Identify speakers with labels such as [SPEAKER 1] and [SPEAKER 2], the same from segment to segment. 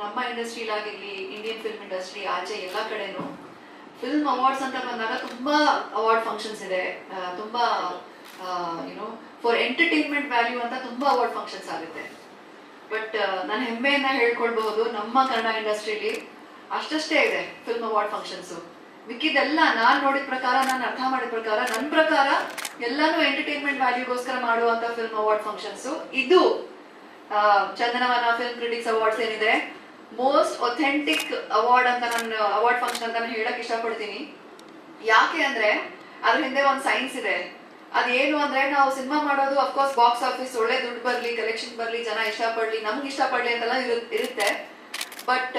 [SPEAKER 1] ನಮ್ಮ ಇಂಡಸ್ಟ್ರಿಲಾಗಿರ್ಲಿ Indian film industry ಆಚೆ ಎಲ್ಲ ಕಡೆನೂ ಫಿಲ್ಮ್ ಅವಾರ್ಡ್ಸ್ ಅಂತ ಬಂದಾಗ ತುಂಬಾ ಅವಾರ್ಡ್ ಫಂಕ್ಷನ್ಸ್ ಇದೆ. ತುಂಬ ಯುನೋ ಫಾರ್ ಎಂಟರ್ಟೈನ್ಮೆಂಟ್ ವ್ಯಾಲ್ಯೂ ಅಂತ ತುಂಬಾ ಅವಾರ್ಡ್ ಫಂಕ್ಷನ್ಸ್ ಆಗುತ್ತೆ. ಬಟ್ ನಾನು ಹೆಮ್ಮೆಯನ್ನ ಹೇಳ್ಕೊಳ್ಬಹುದು ನಮ್ಮ ಕನ್ನಡ ಇಂಡಸ್ಟ್ರಿಲಿ ಅಷ್ಟಷ್ಟೇ ಇದೆ ಫಿಲ್ಮ್ ಅವಾರ್ಡ್ ಫಂಕ್ಷನ್ಸು ಮಿಕ್ಕಿದೆಲ್ಲ ನಾನು ನೋಡಿದ ಪ್ರಕಾರ, ನಾನು ಅರ್ಥ ಮಾಡಿದ ಪ್ರಕಾರ ನನ್ನ ಪ್ರಕಾರ ಎಲ್ಲಾನು ಎಂಟರ್ಟೈನ್ಮೆಂಟ್ ವ್ಯಾಲ್ಯೂಗೋಸ್ಕರ ಮಾಡುವಂತ ಫಿಲ್ಮ್ ಅವಾರ್ಡ್ ಫಂಕ್ಷನ್ಸು ಇದು ಚಂದನವನ ಫಿಲ್ಮ್ ಕ್ರಿಟಿಕ್ಸ್ ಅವಾರ್ಡ್ಸ್ ಏನಿದೆ? ಮೋಸ್ಟ್ ಒಥೆಂಟಿಕ್ ಅವಾರ್ಡ್ ಅಂತ ನಾನು ಅವಾರ್ಡ್ ಫಂಕ್ಷನ್ ಅಂತ ನಾನು ಹೇಳಕ್ ಇಷ್ಟಪಡ್ತೀನಿ. ಯಾಕೆ ಅಂದ್ರೆ, ಅದ್ರ ಹಿಂದೆ ಒಂದು ಸೈನ್ಸ್ ಇದೆ. ಅದೇನು ಅಂದ್ರೆ, ನಾವು ಸಿನಿಮಾ ಮಾಡೋದು ಅಫ್ಕೋರ್ಸ್ ಬಾಕ್ಸ್ ಆಫೀಸ್ ಒಳ್ಳೆ ದುಡ್ಡು ಬರ್ಲಿ ಕಲೆಕ್ಷನ್ ಬರ್ಲಿ, ಜನ ಇಷ್ಟಪಡ್ಲಿ, ನಮ್ಗೆ ಇಷ್ಟಪಡ್ಲಿ ಅಂತೆಲ್ಲ ಇರು- ಇರುತ್ತೆ. ಬಟ್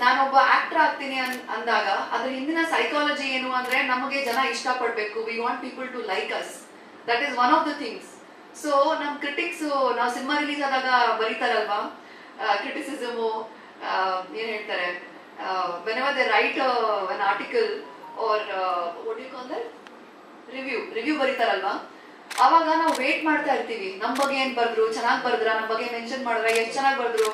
[SPEAKER 1] ನಾನೊಬ್ಬ ಆಕ್ಟರ್ ಆಗ್ತೀನಿ ಅಂದಾಗ, ಅದ್ರ ಹಿಂದಿನ ಸೈಕಾಲಜಿ ಏನು ಅಂದ್ರೆ, ನಮಗೆ ಜನ ಇಷ್ಟಪಡ್ಬೇಕು. We want people to like us that is one of the things so ನಮ್ ಕ್ರಿಟಿಕ್ಸ್ ನಾವು ಸಿನಿಮಾ ರಿಲೀಸ್ ಆದಾಗ ಬರೀತಾರಲ್ವಾ? ಕ್ರಿಟಿಸಿಸಮು ಏನ್ ಹೇಳ್ತಾರೆ they write an article or what you call that? Review review ಬರೀತಾರಲ್ವಾ? ಅವಾಗ ನಾವು ವೇಟ್ ಮಾಡ್ತಾ ಇರ್ತೀವಿ. ನಮ್ ಬಗ್ಗೆ ಏನ್ ಬರ್ದ್ರು, ಚೆನ್ನಾಗಿ ಬರ್ದ್ರ, ನಮ್ ಬಗ್ಗೆ ಮೆನ್ಷನ್ ಮಾಡಿದ್ರ, ಎಷ್ಟು ಚೆನ್ನಾಗಿ ಬರೆದ್ರು,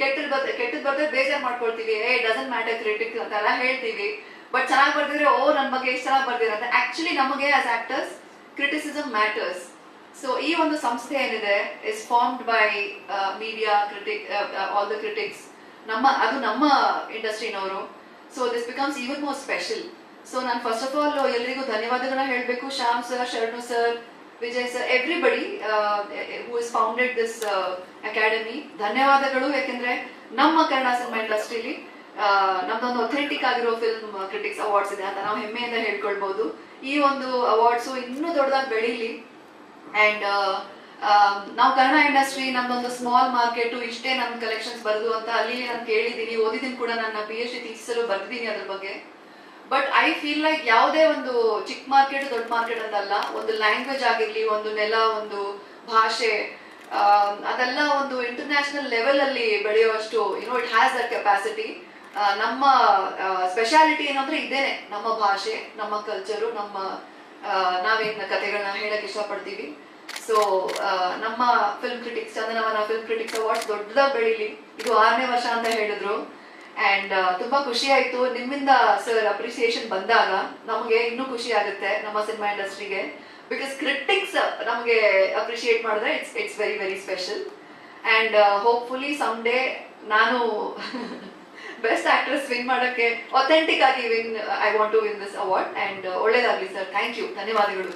[SPEAKER 1] ಕೆಟ್ಟದ್ ಬರ್, ಕೆಟ್ಟದ್ ಬರ್ದ್ರೆ ಬೇಜಾರ್ ಮಾಡ್ಕೊಳ್ತೀವಿ. ಏ ಡಸನ್ ಮ್ಯಾಟರ್ ಕ್ರಿಟಿಕ್ ಅಂತೆಲ್ಲ ಹೇಳ್ತೀವಿ. ಬಟ್ ಚೆನ್ನಾಗಿ ಬರ್ದಿದ್ರೆ, ಓ, ನನ್ ಬಗ್ಗೆ ಎಷ್ಟು ಚೆನ್ನಾಗಿ ಬರ್ದಿರ ಅಂತ. ಆಕ್ಚುಲಿ ನಮಗೆ as actors criticism matters so ಈ ಒಂದು ಸಂಸ್ಥೆ ಏನಿದೆ is formed by media critic all the critics ನಮ್ಮ, ಅದು ನಮ್ಮ ಇಂಡಸ್ಟ್ರಿನವರು. So this becomes even more special so ನಾನು ಫಸ್ಟ್ ಆಫ್ ಆಲ್ ಎಲ್ಲರಿಗೂ ಧನ್ಯವಾದಗಳನ್ನ ಹೇಳಬೇಕು. Shyam sir Sharanu sir Vijay sir everybody who is founded this academy ಧನ್ಯವಾದಗಳು. ಯಾಕೆಂದ್ರೆ ನಮ್ಮ ಕನ್ನಡ ಸಿನಿಮಾ ಇಂಡಸ್ಟ್ರಿಲಿ ನಮ್ದೊಂದು ಅಥೆಂಟಿಕ್ ಆಗಿರೋ ಫಿಲ್ಮ್ ಕ್ರಿಟಿಕ್ಸ್ ಅವಾರ್ಡ್ಸ್ ಇದೆ ಅಂತ ನಾವು ಹೆಮ್ಮೆಯಿಂದ ಹೇಳ್ಕೊಳ್ಬಹುದು ಈ ಒಂದು ಅವಾರ್ಡ್ಸು ಇನ್ನೂ ದೊಡ್ಡದಾಗಿ ಬೆಳೀಲಿ. ಅಂಡ್ ನಾವು ಕನ್ನಡ ಇಂಡಸ್ಟ್ರಿ ನಮ್ದೊಂದು ಸ್ಮಾಲ್ ಮಾರ್ಕೆಟ್ ಇಷ್ಟೇ ನಮ್ಮ ಕಲೆಕ್ಷನ್ಸ್ ಬರೆದು ಅಂತ ಅಲ್ಲಿ ನಾನು ಕೇಳಿದ್ದೀನಿ ಓದಿದ್ದೀನಿ ಕೂಡ ನನ್ನ ಪಿ ಎಚ್ ಡಿ ಥೀಸಲ್ಲೂ ಬರ್ದಿದ್ದೀನಿ ಅದ್ರ ಬಗ್ಗೆ. ಬಟ್ ಐ ಫೀಲ್ ಲೈಕ್ ಯಾವುದೇ ಒಂದು ಚಿಕ್ಕ ಮಾರ್ಕೆಟ್ ದೊಡ್ಡ ಮಾರ್ಕೆಟ್ ಅಂತಲ್ಲ ಒಂದು ಲ್ಯಾಂಗ್ವೇಜ್ ಆಗಿರಲಿ, ಒಂದು ನೆಲ, ಒಂದು ಭಾಷೆ ಅದೆಲ್ಲ ಒಂದು ಇಂಟರ್ನ್ಯಾಷನಲ್ ಲೆವೆಲ್ ಅಲ್ಲಿ ಬೆಳೆಯುವಷ್ಟು you know it has that capacity ನಮ್ಮ ಸ್ಪೆಷಾಲಿಟಿ ಏನಂದ್ರೆ ಇದೇನೆ, ನಮ್ಮ ಭಾಷೆ, ನಮ್ಮ ಕಲ್ಚರು ನಮ್ಮ ನಾವೇನು ಕಥೆಗಳನ್ನ ಹೇಳಕ್ಕೆ ಹೇಳಕ್ ಇಷ್ಟಪಡ್ತೀವಿ. ಸೊ ನಮ್ಮ film critics Chandanavana film critics awards ದೊಡ್ಡದಾಗಿ ಬೆಳಿಲಿ. ಇದು ಆರನೇ ವರ್ಷ ಅಂತ ಹೇಳಿದ್ರು. ಅಂಡ್ ತುಂಬಾ ಖುಷಿ ಆಯ್ತು. ನಿಮ್ಮಿಂದ ಸರ್ ಅಪ್ರಿಸಿಯೇಷನ್ ಬಂದಾಗ ನಮಗೆ ಇನ್ನೂ ಖುಷಿ ಆಗುತ್ತೆ ನಮ್ಮ ಸಿನಿಮಾ ಇಂಡಸ್ಟ್ರಿಗೆ ಬಿಕಾಸ್ ಕ್ರಿಟಿಕ್ಸ್ ನಮಗೆ ಅಪ್ರಿಶಿಯೇಟ್ ಮಾಡಿದ್ರೆ it's it's very very special and hopefully some day ನಾನು ಬೆಸ್ಟ್ ಆಕ್ಟ್ರೆಸ್ ವಿನ್ ಮಾಡೋಕ್ಕೆ ಅಥೆಂಟಿಕ್ ಆಗಿ win I want to win this award and ಒಳ್ಳೇದಾಗಲಿ ಸರ್ ಥ್ಯಾಂಕ್ ಯು ಧನ್ಯವಾದಗಳು.